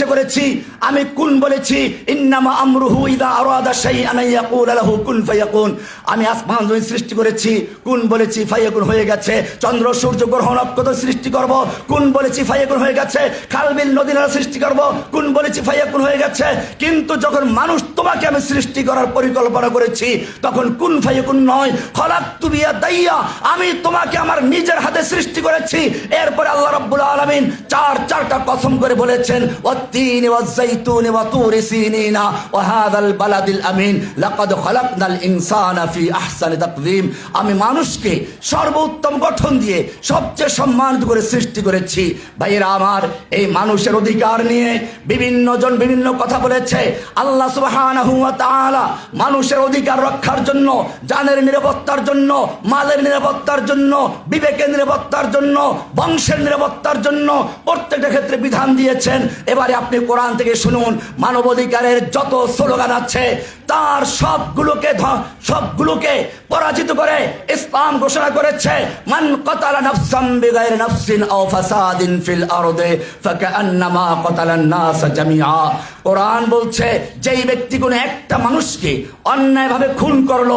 ইচ্ছে করেছি, আমি কুন বলেছি, ইন্নামা আমরুহু ইদা আরাদা শাইআন ইয়াকুল লাহু কুন ফায়াকুন। আমি আসমান জমিন সৃষ্টি করেছি, কুন বলেছি ফায়াকুন হয়ে গেছে, চন্দ্র সূর্য গ্রহ নক্ষত্র সৃষ্টি করব, কুন বলেছি ফায়াকুন হয়ে গেছে খালবিল নদী, নালা সৃষ্টি করব, কুন বলেছি ফায়াকুন হয়ে গেছে। কিন্তু যখন মানুষ তোমাকে আমি সৃষ্টি করার পরিকল্পনা করেছি, তখন কুন ফায়াকুন নয়, খলাক তুবিয়া দাইয়া আমি তোমাকে আমার নিজের হাতে সৃষ্টি করেছি। এরপরে আল্লাহ রাব্বুল আলামিন চার, চারটা কসম করে বলেছেন ওয়া তুরি সিনিনা ওয়া হাযাল বালাদিল আমিন লাকাদ খালাকনাল ইনসানা ফি আহসানি তাকওয়িম আমি মানুষকে সর্বোত্তম গঠন দিয়ে সবচেয়ে সম্মানিত করে সৃষ্টি করেছি। ভাইয়েরা আমার, এই মানুষের অধিকার নিয়ে বিভিন্ন জন বিভিন্ন কথা বলেছে। আল্লাহ সুবহানাহু মানুষের অধিকার রক্ষার জন্য, জানের নিরাপত্তার জন্য, মালের নিরাপত্তার জন্য, বিবেকের নিরাপত্তার জন্য, বংশের নিরাপত্তার জন্য প্রত্যেকটা ক্ষেত্রে বিধান দিয়েছেন। এবারে আপনি কোরআন থেকে শুনুন। মানবাধিকারের যত স্লোগান আছে তার সবগুলোকে সবগুলোকে পরাজিত করে ইসলাম ঘোষণা করেছে, মান কতালা নাফসাম বিগাইর নাফসিন আও ফাসাদিন ফিল আরদে ফাকান্নামা কতালান নাস জামিআ। কোরআন বলছে, যেই ব্যক্তি কোনো একটা মানুষকে অন্যায়ভাবে খুন করল,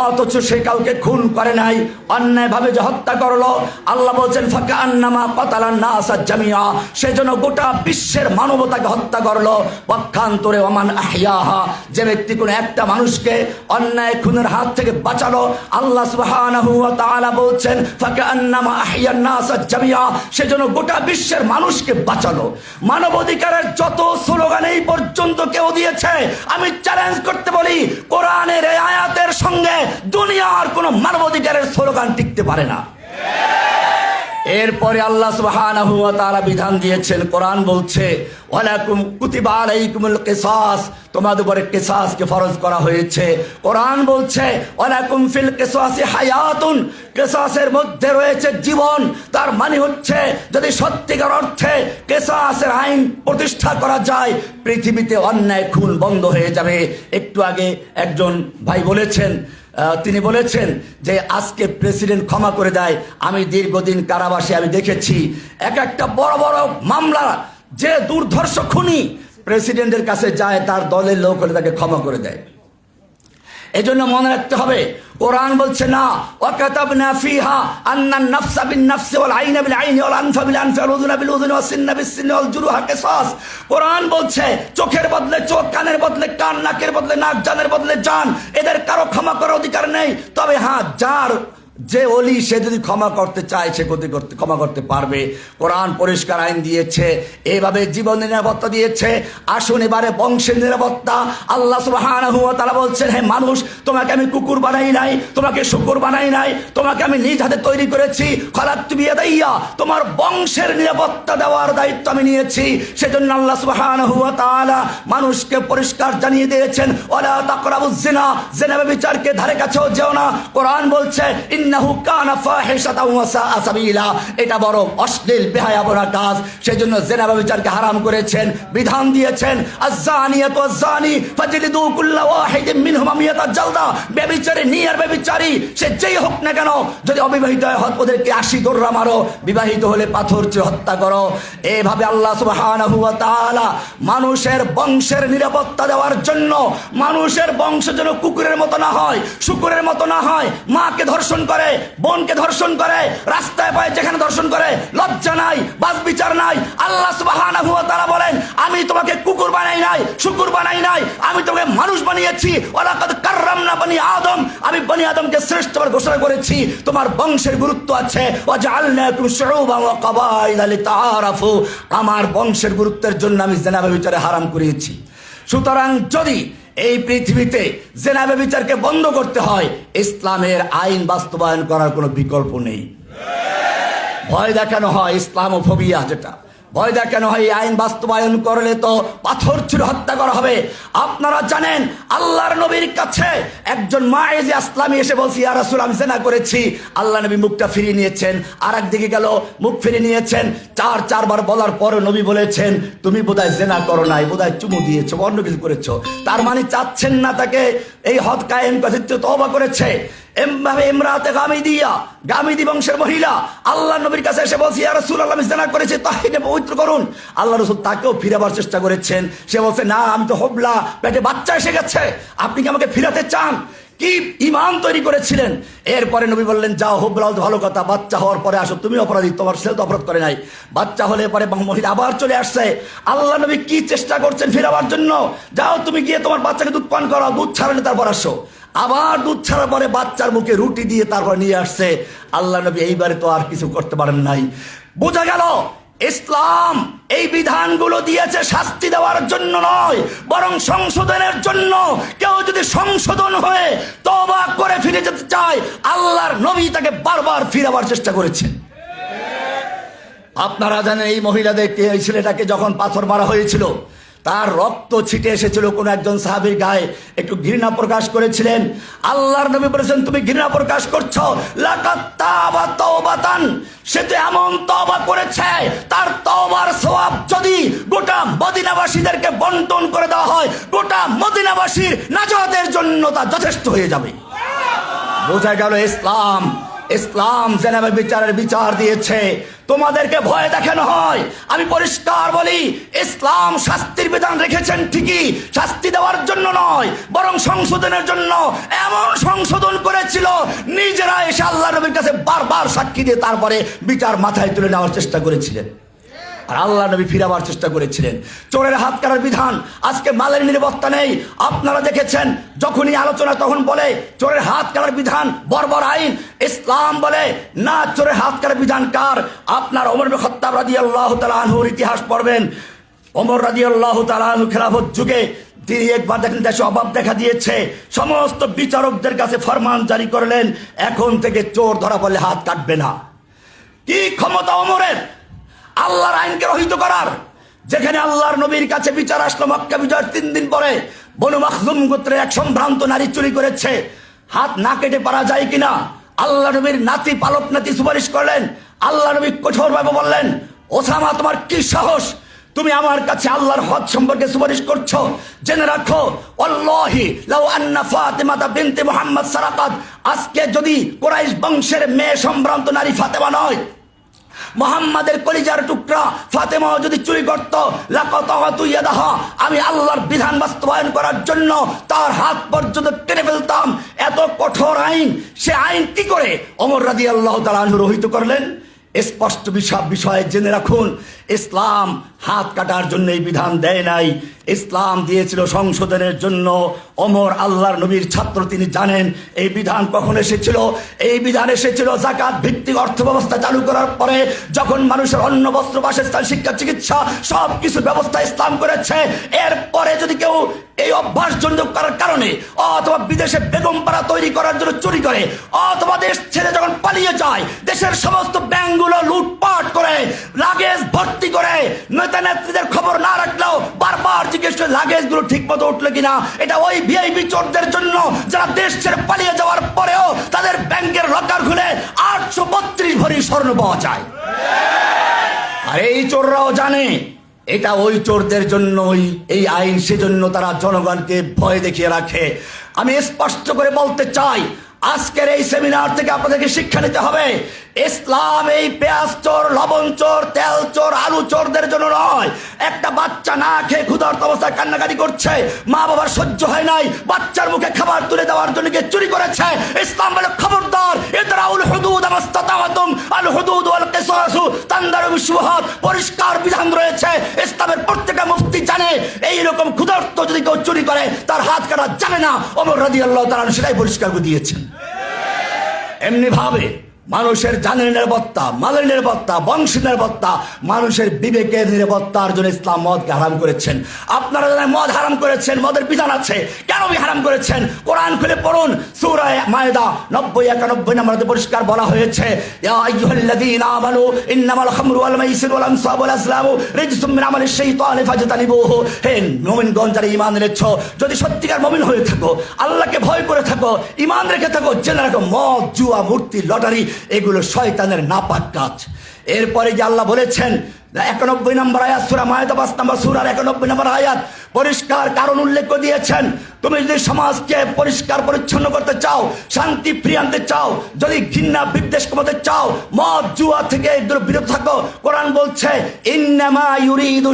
অথচ সে কাউকে খুন করে নাই, অন্যায়ভাবে যে হত্যা করল, আল্লাহ বলছেন ফাঁকা আন্নামা কতালান নাস জামিয়া সেজন্য গোটা বিশ্বের মানবতাকে হত্যা করল। পক্ষান্তরে ওমান আহিয়াহা যে ব্যক্তি কোনো একটা মানুষকে অন্যায় খুনের হাত থেকে বাঁচালো। আল্লাহ বলছেন ফাঁকা আহিয়ান নাস জামিয়া সেজন্য গোটা বিশ্বের মানুষকে বাঁচালো। মানবাধিকারের যত স্লোগান এই পর্যন্ত কেউ দিয়েছে, আমি চ্যালেঞ্জ করতে বলি, কোরআনের আয়াতের সঙ্গে দুনিয়ার কোনো মানবাধিকারের স্লোগান টিকতে পারে না। এরপরে আল্লাহ সুবহানাহু ওয়া তাআলা বিধান দিয়েছেন, কোরআন বলছে, ওয়ালাকুম কুতিবা আলাইকুমুল কিসাস তোমাদের উপরে কিসাসকে ফরজ করা হয়েছে। কোরআন বলছে, ওয়ালাকুম ফিল কিসাসি হায়াতুন কিসাসের মধ্যে রয়েছে জীবন, তার মানে হচ্ছে, যদি সত্যিকার অর্থে কেসাসের আইন প্রতিষ্ঠা করা যায়, পৃথিবীতে অন্যায় খুন বন্ধ হয়ে যাবে। একটু আগে একজন ভাই বলেছেন তিনি বলেছেন যে আজকে প্রেসিডেন্ট ক্ষমা করে দেয়। আমি দীর্ঘদিন কারাবাসে আমি দেখেছি এক একটা বড় বড় মামলা, যে দুর্ধর্ষ খুনি প্রেসিডেন্টের কাছে যায়, তার দলের লোক হলে তাকে ক্ষমা করে দেয়। এজন্য মনে রাখতে হবে, কোরআন বলছে, না, ওয়াকাতাবনা ফিহা আন্নান নাফসা বিন নাফসি ওয়াল আইনা বিল আইনি ওয়াল আনফা বিল আনফি ওয়াল উযুনা বিল উযুনি ওয়াস সিন্না বিস সিন্নি ওয়াল জুরুহা কিসাস। কোরআন বলছে, চোখের বদলে চোখ, কানের বদলে কান, নাকের বদলে নাক জানের বদলে জান, এদের কারও ক্ষমা করার অধিকার নেই। তবে হ্যাঁ যার যে অলি সে যদি ক্ষমা করতে চায়, সে ক্ষতি করতে, ক্ষমা করতে পারবে। কোরআন পরিষ্কার আইন দিয়েছে, এভাবে জীবন নিরাপত্তা দিয়েছে। আসুন এবারে বংশের নিরাপত্তা। আল্লাহ ওয়া তাআলা বলছেন, হে মানুষ, তোমাকে আমি কুকুর বানাই নাই, তোমাকে শুকুর বানাই নাই, তোমাকে আমি নিজ হাতে তৈরি করেছি। খলাক তুমি দাইয়া তোমার বংশের নিরাপত্তা দেওয়ার দায়িত্ব আমি নিয়েছি। সেজন্য আল্লাহ তাআলা মানুষকে পরিষ্কার জানিয়ে দিয়েছেন, ওয়ালা তাকরাবুজ জিনা জিনা বিচারকে ধারে কাছেও যেও না। কোরআন বলছে ইন্নাহু কানা ফাহিশাতাও সাবিলা। এটা বড় অশ্লীল বেহায়াপনা কাজ। সেজন্য জেনা বিচারকে হারাম করেছেন, বিধান দিয়েছেন। ফাজলিদু কুল্লা মিনহুমা মিয়াতা জালদা। ব্যভিচারী নিয়ার সে যেই হোক না কেন, যদি অবিবাহিত হয় ওদেরকে আশি মারো। বিবাহিত হলে পাথর চেয়ে হত্যা করো। এভাবে আল্লাহ সুবহানাহু ওয়া তাআলা মানুষের বংশের নিরাপত্তা দেওয়ার জন্য, মানুষের বংশ যেন কুকুরের মতো না হয়, শুকুরের মতো না হয়, মাকে ধর্ষণ করে বোনকে ধর্ষণ করে, রাস্তায় পায় যেখানে ধর্ষণ করে, লজ্জা নাই, বাস বিচার নাই, আল্লাহ সুবহানাহু বলেন, আমি তোমাকে কুকুর বানাই নাই, শুকুর বানাই নাই, আমি তোমাকে মানুষ বানিয়েছি আদম, আমি আদমকে শ্রেষ্ঠ ঘোষণা করেছি, তোমার বংশের গুরুত্ব আছে, ওয়া লিতাআরাফু, আমার বংশের গুরুত্বের জন্য আমি জেনাবে বিচারে হারাম করিয়েছি। সুতরাং যদি এই পৃথিবীতে জেনাবে বিচারকে বন্ধ করতে হয়, ইসলামের আইন বাস্তবায়ন করার কোনো বিকল্প নেই। ভয় দেখানো হয় ইসলাম ও ইসলামোফোবিয়া যেটা। ভয় দেখানো হয় আইন বাস্তবায়ন করলে তো পাথর ছুড়ে হত্যা করা হবে। আপনারা জানেন, আল্লাহর নবীর কাছে একজন মা এজে আসলামী এসে বলছি, ইয়া রাসূল, আমি জেনা করেছি। আল্লাহ নবী মুখটা ফিরিয়ে নিয়েছেন আর একদিকে গেল, মুখ ফিরিয়ে নিয়েছেন। চার, চারবার বলার পরে নবী বলেছেন, তুমি বোধহয় জেনা করো নাই, বোধহয় চুমু দিয়েছ অন্য কিছু করেছ। তার মানে চাচ্ছেন না তাকে, এই হদ কায়েম কথিত তওবা করেছে। এমভাবে ইমরাতে গামিদিয়া গামিদি বংশের মহিলা, আল্লাহ নবীর কাছে এসে বলছি আর রসুল আল্লাহ ইস্তেনা করেছে তাহিকে পবিত্র করুন। আল্লাহ রসুল তাকেও ফিরাবার চেষ্টা করেছেন। সে বলছে, না, আমি তো হবলা, পেটে বাচ্চা এসে গেছে, আপনি কি আমাকে ফিরাতে চান? কি ইমান তৈরি করেছিলেন। এরপরে নবী বললেন, যাও হবলাল ভালো কথা, বাচ্চা হওয়ার পরে আসো তুমি অপরাধী, তোমার ছেলে তো অপরাধ করে নাই। বাচ্চা হলে পরে মহিলা আবার চলে আসছে। আল্লাহ নবী কি চেষ্টা করছেন ফিরাবার জন্য? যাও, তুমি গিয়ে তোমার বাচ্চাকে দুধ পান করো দুধ ছাড়ালে তারপর আসো। আবার দুধ ছাড়ার পরে বাচ্চার মুখে রুটি দিয়ে তারপর নিয়ে আসছে। আল্লাহ নবী এইবারে তো আর কিছু করতে পারেন নাই। বোঝা গেল, ইসলাম এই বিধানগুলো দিয়েছে শাস্তি দেওয়ার জন্য নয়, বরং সংশোধনের জন্য। কেউ যদি সংশোধন হয়ে তবা করে ফিরে যেতে চায়, আল্লাহর নবী তাকে বারবার ফিরাবার চেষ্টা করেছেন। আপনারা জানেন এই মহিলাদেরকে এই ছেলেটাকে যখন পাথর মারা হয়েছিল তার রক্ত ছিটে এসেছিল কোন একজন সাহাবীর গায়ে। একটু ঘৃণা প্রকাশ করেছিলেন। আল্লাহর নবী বলেছেন, তুমি ঘৃণা প্রকাশ করছ? লাকাত তাবা তাওবাতান। সে তো এমন তওবা করেছে, তার তওবার সওয়াব যদি গোটা মদিনাবাসীদেরকে বন্টন করে দেওয়া হয়, গোটা মদিনাবাসীর নাজাতের জন্য তা যথেষ্ট হয়ে যাবে। বোঝা গেল ইসলাম ইসলাম জেনেভা বিচারের বিচার দিয়েছে। তোমাদেরকে ভয় দেখানো হয়। আমি পরিষ্কার বলি, ইসলাম শাস্তির বিধান রেখেছেন ঠিকই, শাস্তি দেওয়ার জন্য নয়, বরং সংশোধনের জন্য। এমন সংশোধন করেছিল, নিজেরা এসে আল্লাহ নবীর কাছে বারবার সাক্ষী দিয়ে তারপরে বিচার মাথায় তুলে নেওয়ার চেষ্টা করেছিলেন। আর আল্লাহ নবী ফিরাবার চেষ্টা করেছিলেন। চোরের হাত কাটার বিধান আজকে মালের নিরাপত্তা নেই। আপনারা দেখেছেন, যখনই আলোচনা তখন বলে, চোরের হাত কাটার বিধান বর্বর আইন। ইসলাম বলে, না, চোরের হাত কাটার বিধান কার? আপনার অমর খত্তাব রাজি আল্লাহ তালাহুর ইতিহাস পড়বেন। অমর রাজি আল্লাহ তালাহু খেলাফত যুগে তিনি একবার দেখেন, দেশে অভাব দেখা দিয়েছে। সমস্ত বিচারকদের কাছে ফরমান জারি করলেন, এখন থেকে চোর ধরা পড়লে হাত কাটবে না। কি ক্ষমতা অমরের আল্লাহর আইনকে রহিত করার। যেখানে আল্লাহর নবীর কাছে বিচার আসলো মক্কা বিজয়ের তিন দিন পরে, বনু মাখজুম গোত্রের এক সম্ভ্রান্ত নারী চুরি করেছে। হাত না কেটে পারা যায় কিনা? আল্লাহ নবীর নাতি পালক নাতি সুপারিশ করলেন। আল্লাহ নবী কঠোরভাবে বললেন, ওসামা, তোমার কি সাহস? তুমি আমার কাছে আল্লাহর হদ সম্পর্কে সুপারিশ করছ। জেনে রাখো অল্লাহি লাউ আন্না ফাতেমাতা বিনতে মুহাম্মদ সারাকাত। আজকে যদি কোরাইশ বংশের মেয়ে সম্ভ্রান্ত নারী ফাতেমা নয় মোহাম্মদের কলিজার টুকরা ফাতেমা যদি চুরি করত আমি আল্লাহর বিধান বাস্তবায়ন করার জন্য তার হাত পর্যন্ত টেনে ফেলতাম। এত কঠোর আইন, সে আইন কি করে? অমর রাজি আল্লাহ তালা রহিত করলেন, স্পষ্ট বিষয় বিষয়ে জেনে রাখুন, ইসলাম হাত কাটার জন্য এই বিধান দেয় নাই। ইসলাম দিয়েছিল সংশোধনের জন্য। অমর আল্লাহর নবীর ছাত্র তিনি জানেন, এই বিধান কখন এসেছিল? এই বিধান এসেছিল জাকাত ভিত্তিক অর্থ ব্যবস্থা চালু করার পরে যখন মানুষের অন্ন, বস্ত্র, বাসস্থান, শিক্ষা, চিকিৎসা সব কিছু ব্যবস্থা ইসলাম করেছে। এরপরে যদি কেউ এই অভ্যাস জন্য করার কারণে অথবা বিদেশে বেগম পাড়া তৈরি করার জন্য চুরি করে, অথবা দেশ ছেড়ে যখন পালিয়ে যায়, দেশের সমস্ত ব্যাংকগুলো লুটপাট করে, লাগেজ ভর্তি করে নেতা নেত্রীদের খবর না জিজ্ঞেস করে লাগেজগুলো ঠিক মতো উঠল কিনা, এটা ওই ভিআইপি চোরদের জন্য যারা দেশ ছেড়ে পালিয়ে যাওয়ার পরেও তাদের ব্যাংকের লকার খুলে আটশো বত্রিশ ভরি স্বর্ণ পাওয়া যায়। আর এই চোররাও জানে, এটা ওই চোরদের জন্যই, এই আইন সেজন্য তারা জনগণকে ভয় দেখিয়ে রাখে। আমি স্পষ্ট করে বলতে চাই আজকের এই সেমিনার থেকে আপনাদেরকে শিক্ষা নিতে হবে, ইসলাম এই পেঁয়াজ চোর, লবণ চোর, তেল চোর, আলু চোরদের জন্য নয়। একটা বাচ্চা না খেয়ে ক্ষুধার্ত অবস্থায় কান্নাকাটি করছে, মা বাবার সহ্য হয় নাই, বাচ্চার মুখে খাবার তুলে দেওয়ার জন্য কে চুরি করেছে। ইসলাম বলে খবরদার এতরাউল হুদুদ আমাস্তাতাওয়াতুম আল হুদুদ ওয়াল কিসাসু, তানদারু বিশুবহাত, পরিষ্কার বিধান রয়েছে, ইসলামের প্রত্যেকটা মুফতি জানে এই রকম ক্ষুধার্ত যদি কেউ চুরি করে, তার হাত কাটা জানে না। ওমর রাদিয়াল্লাহু তাআলা সেটাই পরিষ্কার করে দিয়েছেন। এমনি ভাবে মানুষের জানের নিরাপত্তা, মালের নিরাপত্তা, বংশের নিরাপত্তা, মানুষের বিবেকের নিরাপত্তার জন্য ইসলাম মদকে হারাম করেছেন। আপনারা জানেন মদ হারাম করেছেন, মদের বিধান আছে, কেন হারাম করেছেন? কোরআন খুলে পড়ুন সূরায়ে মায়দা নব্বই একানব্বই নম্বরে পরিষ্কার বলা হয়েছে যদি সত্যিকার মুমিন হয়ে থাকো, আল্লাহকে ভয় করে থাকো, ঈমান রেখে থাকো, জেনে রাখো, মদ, জুয়া, মূর্তি, লটারি এগুলো শয়তানের নাপাক কাজ। এরপরে যে আল্লাহ বলেছেন একানব্বই নম্বর আয়াত, সুরা মায়দা পাঁচ নম্বর সুরার একানব্বই নম্বর আয়াত, পরিষ্কার কারণ উল্লেখ দিয়েছেন। তুমি যদি সমাজকে পরিষ্কার, পরিচ্ছন্ন করতে চাও, শান্তি ফিরিয়ে আনতে চাও, যদি ঘৃণা, বিদ্বেষ কমাতে চাও, মদ, জুয়া থেকে বিরত থাকো। কোরআন বলছে, ইন্নামা ইউরিদু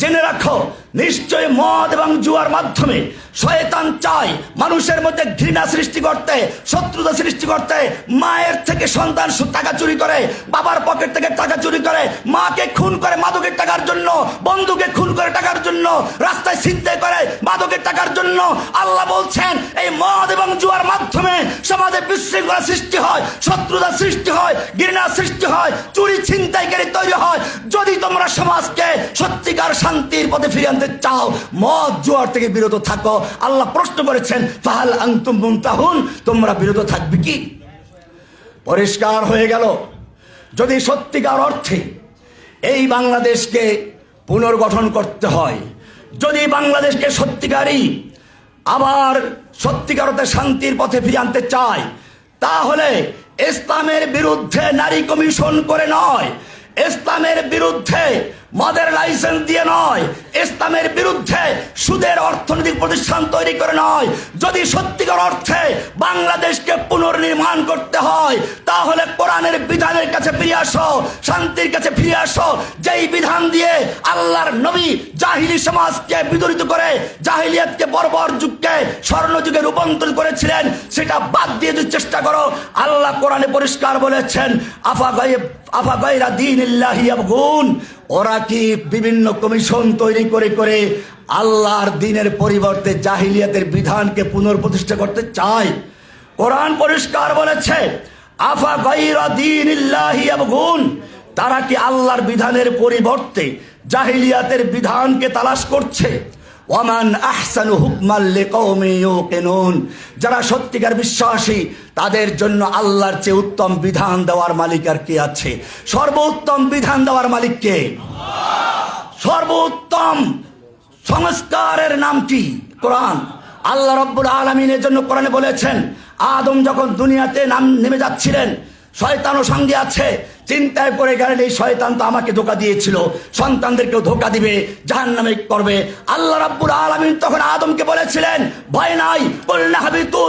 জেনে রাখো নিশ্চয় মদ এবং জুয়ার মাধ্যমে শয়তান চায় মানুষের মধ্যে ঘৃণা সৃষ্টি করতে, শত্রুতা সৃষ্টি করতে, মায়ের থেকে সন্তান টাকা চুরি করে, বাবার পকেট থেকে টাকা চুরি করে, মাকে খুন করে মাদকের টাকার জন্য, বন্ধুকে খুন করে টাকার জন্য, রাস্তায় ছিনতাই করে মাদকের টাকার জন্য। আল্লাহ বলছেন, এই মদ এবং জুয়ার মাধ্যমে সমাজে বিশৃঙ্খলা সৃষ্টি হয়, শত্রুতা সৃষ্টি হয়, ঘৃণা সৃষ্টি হয়, চুরি ছিনতাইকারী তৈরি হয়। যদি তোমরা সমাজকে সত্যিকার শান্তির পথে ফিরিয়ে আনতে চাও, মদ, জোয়ার থেকে বিরত থাকো। আল্লাহ প্রশ্ন করেছেন, ফাহাল আন্তুম মুনতাহুন, তোমরা বিরত থাকবে কি? পরিষ্কার হয়ে গেল। যদি সত্যিকার অর্থে এই বাংলাদেশকে পুনর্গঠন করতে হয়, যদি বাংলাদেশকে সত্যিকারই আবার সত্যিকার অর্থে শান্তির পথে ফিরিয়ে আনতে চায়, তাহলে ইসলামের বিরুদ্ধে নারী কমিশন করে নয় ইসলামের বিরুদ্ধে মদের লাইসেন্স দিয়ে নয়, ইসলামের বিরুদ্ধে সুদের অর্থনৈতিক প্রতিষ্ঠান তৈরি করে নয়। যদি সত্যিকার অর্থে বাংলাদেশকে পুনর্নির্মাণ করতে হয়, তাহলে কোরআনের বিধানের কাছে ফিরে আসো, শান্তির কাছে ফিরে আসো। যেই বিধান দিয়ে আল্লাহর নবী জাহিলি সমাজকে বিদরিত করে, জাহিলিয়াতকে বর্বর যুগকে স্বর্ণ যুগে রূপান্তরিত করেছিলেন, সেটা বাদ দিয়ে যদি চেষ্টা করো, আল্লাহ কোরআনে পরিষ্কার বলেছেন, আফা গায়ে আফা গায়রা দিন গুণ ওরা কি বিভিন্ন কমিশন তৈরি করে করে আল্লাহর দিনের পরিবর্তে জাহিলিয়াতের বিধানকে পুনর্প্রতিষ্ঠা করতে চায়? কোরআন পরিষ্কার বলেছে, আফা গাইরা দিন গুণ তারা কি আল্লাহর বিধানের পরিবর্তে জাহিলিয়াতের বিধানকে তালাশ করছে? ওয়ামান আহসানু ইউকিনুন। যারা সত্যিকার বিশ্বাসী, তাদের জন্য আল্লাহর চেয়ে উত্তম বিধান দেওয়ার মালিক আর কে আছে? সর্বোত্তম বিধান দেওয়ার মালিক কে? সর্বোত্তম সংস্কারের নাম কি? কোরআন। আল্লাহ রব্বুল আলমিনের জন্য কোরআনে বলেছেন, আদম যখন দুনিয়াতে নাম নেমে যাচ্ছিলেন, শয়তানও সঙ্গে আছে চিন্তায় পড়ে গেলেন এই শয়তান তো আমাকে ধোকা দিয়েছিল। সন্তানদেরকেও ধোকা দিবে জাহান নামে করবে। আল্লাহ রাব্বুল আলমিন তখন আদমকে বলেছিলেন, ভয় নাই বলনা হাবি তু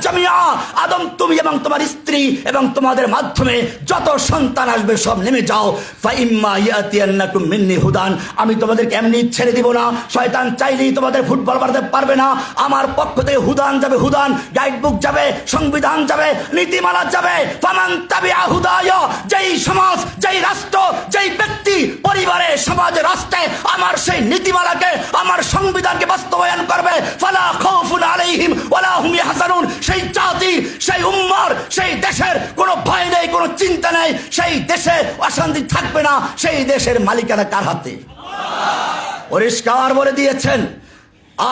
জামিয়া। আদম, তুমি এবং তোমার স্ত্রী এবং তোমাদের মাধ্যমে যত সন্তান আসবে সব নেমে যাও। ফাইম্মা ইয়াতিয়ান্নাকুম মিন্নি হুদান। আমি তোমাদেরকে এমনি ছেড়ে দিব না। শয়তান চাইলেই তোমাদের ফুটবল মারতে পারবে না। আমার পক্ষ থেকে হুদান যাবে, হুদান। গাইড বুক যাবে, সংবিধান যাবে, নীতিমালা যাবে। ফামান তাবিআ হুদায়। যেই সমাজ, যেই রাষ্ট্র, যেই ব্যক্তি পরিবারে সমাজে রাষ্ট্রে, আমার সেই নীতিমালাকে, আমার সংবিধানকে বাস্তবায়ন করবে। ফালা সেই জাতি, সেই উম্মার, সেই দেশের কোনো ভয় নেই, কোনো চিন্তা নেই। সেই দেশে অশান্তি থাকবে না। সেই দেশের মালিকানা কার হাতে? পরিষ্কার বলে দিয়েছেন।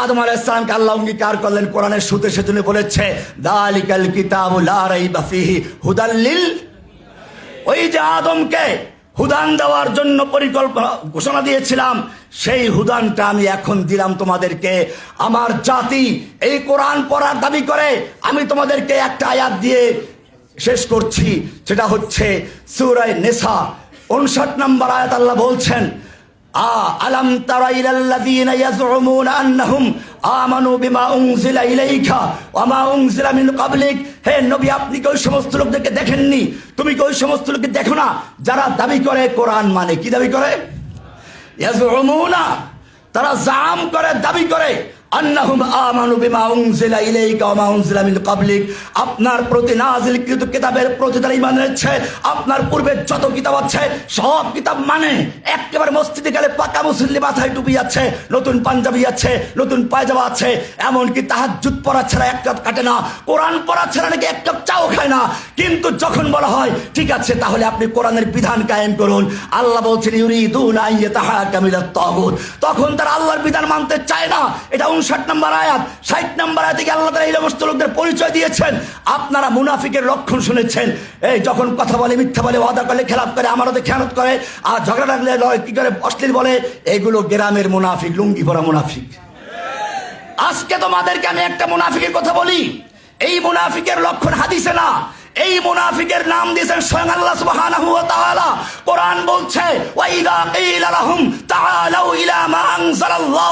আদম আলাইসালামকে আল্লাহ অঙ্গীকার করলেন। কোরআনের সুতে সেতুনে বলেছে, দালিকাল কিতাবু লা রাইবা ফিহি হুদাল্লিল ওই যে আদমকে হুদান দেওয়ার জন্য পরিকল্পনা, ঘোষণা দিয়েছিলাম, সেই হুদানটা আমি এখন দিলাম তোমাদেরকে। আমার জাতি এই কোরআন পড়ার দাবি করে, আমি তোমাদেরকে একটা আয়াত দিয়ে শেষ করছি, সেটা হচ্ছে সুরায় নেশা উনষাট নম্বর আয়াত আল্লাহ বলছেন আলাম তারা ইলাল্লাযীনা ইয়াজউমুনা আন্নাহুম আমানু বিমা উনজিলা ইলাইকা ওয়া মা উনজিলা মিন ক্বাবলিক। হে নবী, আপনি কি ওই সমস্ত লোকদেরকে দেখেননি? তুমি কি ওই সমস্ত লোককে দেখো না? যারা দাবি করে কোরআন মানে কি দাবি করে? ইয়াজউমুনা, তারা জাম করে, দাবি করে। আন্নাহুম আমানু বিমা উনজিলা ইলাইকা ওয়া মা উনজিলা মিন ক্বাবলিক। আপনার প্রতি কিতাবের প্রতি তারা ঈমান এনেছে। আপনার পূর্বে যত কিতাব আছে, সব কিতাব মানে মসজিদে গেলে পাকা মুসল্লি মাথায় টুপি আছে নতুন পাঞ্জাবি আছে, নতুন পায়জামা আছে তাহাজ্জুদ পড়া ছাড়া এক কাপ কাটে না, কোরআন পড়া ছাড়া নাকি এক কাপ চাও খায় না। কিন্তু যখন বলা হয়, ঠিক আছে, তাহলে আপনি কোরআনের বিধান কায়েম করুন। আল্লাহ বলছেন, ইউরিদুনা আইয়াতাহাকামু ইলাত তাগুত। তখন তারা আল্লাহর বিধান মানতে চায় না। এটা উনষাট নম্বর আয়াত, ষাট নম্বর আয়াতে আল্লাহ তারা এই সমস্ত লোকদের পরিচয় দিয়েছেন। আপনারা মুনাফিকের লক্ষণ শুনেছেন। এই যখন কথা বলে, মিথ্যা বলে, ওয়াদা করলে খেলাপ করে, আমার হাতে খেয়ানত করে, আর ঝগড়া লাগলে কি করে, অশ্লীল বলে, এগুলো গ্রামের মুনাফিক, লুঙ্গি পরা মুনাফিক। আজকে তোমাদেরকে আমি একটা মুনাফিকের কথা বলি। এই মুনাফিকের লক্ষণ হাদিসে না। এই মুনাফিকের নাম দিয়েছেন স্বয়ং আল্লাহ সুবহানাহু ওয়া তাআলা। কোরআন বলছে, ওয়াইদা কিলা লাহুম তাআলাউ ইলা মা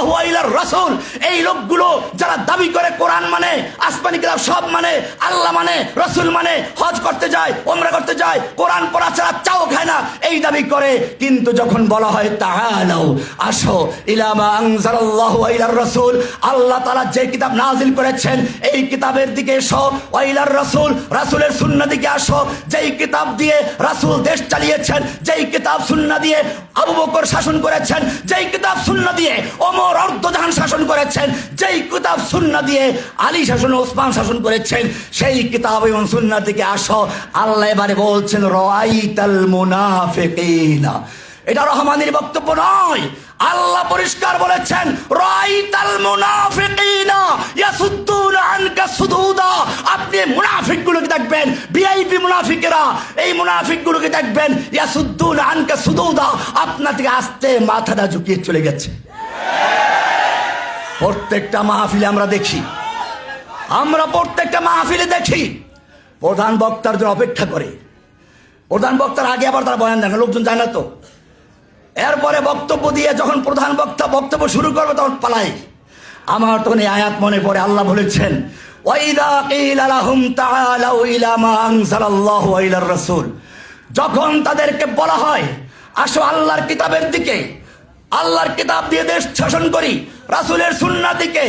ওয়া রাসূল। এই লোকগুলো যারা দাবি করে কোরআন মানে আসমানি কিতাব সব মানে আল্লাহ মানে রাসূল মানে হজ করতে যায় ওমরা করতে যায়, কোরআন পড়া ছাড়া চাও খায় না, এই দাবি করে। কিন্তু যখন বলা হয়, তাআলাউ, আসো ইলা মা আনজালাল্লাহু ওয়া রাসূল, আল্লাহ তাআলা যে কিতাব নাজিল করেছেন, এই কিতাবের দিকে এসো, ওয়া ইলার রাসূল, রাসূলের সুন্নাহ দিকে আসো, যেই কিতাব দিয়ে রাসূল দেশ চালিয়েছেন, যেই কিতাব সুন্নাহ দিয়ে আবু বকর শাসন করেছেন, যেই কিতাব সুন্নাহ দিয়ে ওমর অর্ধজাহান শাসন করেছেন, যেই কিতাব সুন্নাহ দিয়ে আলী শাসন, ওসমান শাসন করেছেন, সেই কিতাব এবং সুন্নাহ দিকে আসো। আল্লাহ এবারে বলছেন রাইতাল মুনাফিকিনা। এটা রহমানের বক্তব্য নয়। আল্লাহ পরিষ্কার বলেছেন, রাইতাল মুনাফিকিনা ইয়াসুদ্দুনা আনকা সুদুদা। আপনি মুনাফিকগুলোকে দেখবেন, ভিআইপি মুনাফিকেরা এই মুনাফিকগুলোকে দেখবেন, ইয়াসুদ্দুনা আনকা সুদুদা। আপনা থেকে আস্তে মাথাটা ঝুঁকিয়ে চলে গেছে। প্রত্যেকটা মাহফিলে আমরা দেখি, আমরা প্রত্যেকটা মাহফিলে দেখি, প্রধান বক্তার জন্য অপেক্ষা করে। প্রধান বক্তার আগে আবার তারা বয়ান দেন, লোকজন যায় না তো। এরপরে বক্তব্য দিয়ে যখন প্রধান বক্তা বক্তব্য শুরু করবে, তখন পালাই। আমার তখন এই আয়াত মনে পড়ে, আল্লাহ বলেছেন যখন তাদেরকে বলা হয়, আসো আল্লাহর কিতাবের দিকে, আল্লাহর কিতাব দিয়ে দেশ শাসন করি, রাসুলের সুন্না দিকে।